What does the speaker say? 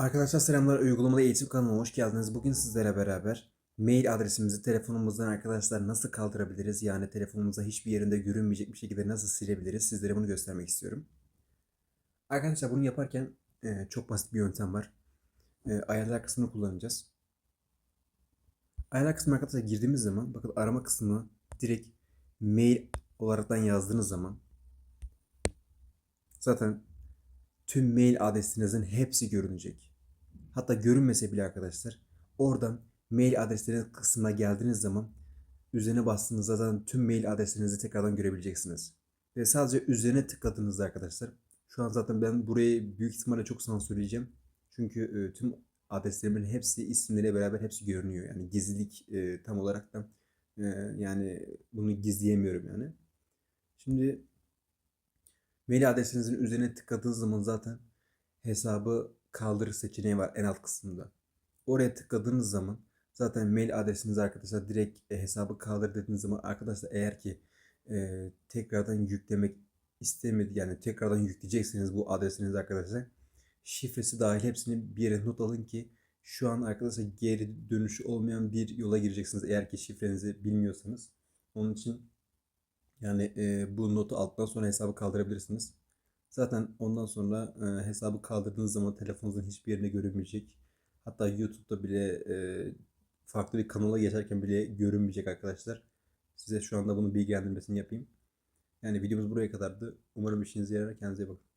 Arkadaşlar selamlar. Uygulamalı eğitim kanalına hoş geldiniz. Bugün sizlere beraber mail adresimizi telefonumuzdan arkadaşlar nasıl kaldırabiliriz? Yani telefonumuza hiçbir yerinde görünmeyecek bir şekilde nasıl silebiliriz? Sizlere bunu göstermek istiyorum. Arkadaşlar bunu yaparken e, çok basit bir yöntem var. E, ayarlar kısmını kullanacağız. Ayarlar kısmına arkadaşlar girdiğimiz zaman bakın arama kısmı direkt mail olaraktan yazdığınız zaman zaten tüm mail adresinizin hepsi görünecek. Hatta görünmese bile arkadaşlar oradan mail adresleriniz kısmına geldiğiniz zaman üzerine bastığınızda zaten tüm mail adreslerinizi tekrardan görebileceksiniz. Ve sadece üzerine tıkladığınızda arkadaşlar şu an zaten ben burayı büyük ihtimalle çok sansürleyeceğim. Çünkü e, tüm adreslerimin hepsi isimleriyle beraber hepsi görünüyor. Yani gizlilik e, tam olarak da e, yani bunu gizleyemiyorum yani. Şimdi Mail adresinizin üzerine tıkladığınız zaman zaten hesabı kaldır seçeneği var en alt kısmında. Oraya tıkladığınız zaman zaten mail adresiniz arkadaşlar direkt e, hesabı kaldır dediğiniz zaman arkadaşlar eğer ki e, tekrardan yüklemek istemedi yani tekrardan yükleyeceksiniz bu adresinizi arkadaşlar şifresi dahil hepsini bir yere not alın ki şu an arkadaşlar geri dönüşü olmayan bir yola gireceksiniz eğer ki şifrenizi bilmiyorsanız. Onun için yani e, bu notu alttan sonra hesabı kaldırabilirsiniz. Zaten ondan sonra e, hesabı kaldırdığınız zaman telefonunuzun hiçbir yerine görünmeyecek. Hatta YouTube'da bile e, farklı bir kanala geçerken bile görünmeyecek arkadaşlar. Size şu anda bunun bilgilendirmesini yapayım. Yani videomuz buraya kadardı. Umarım işinize yarar. Kendinize bakın.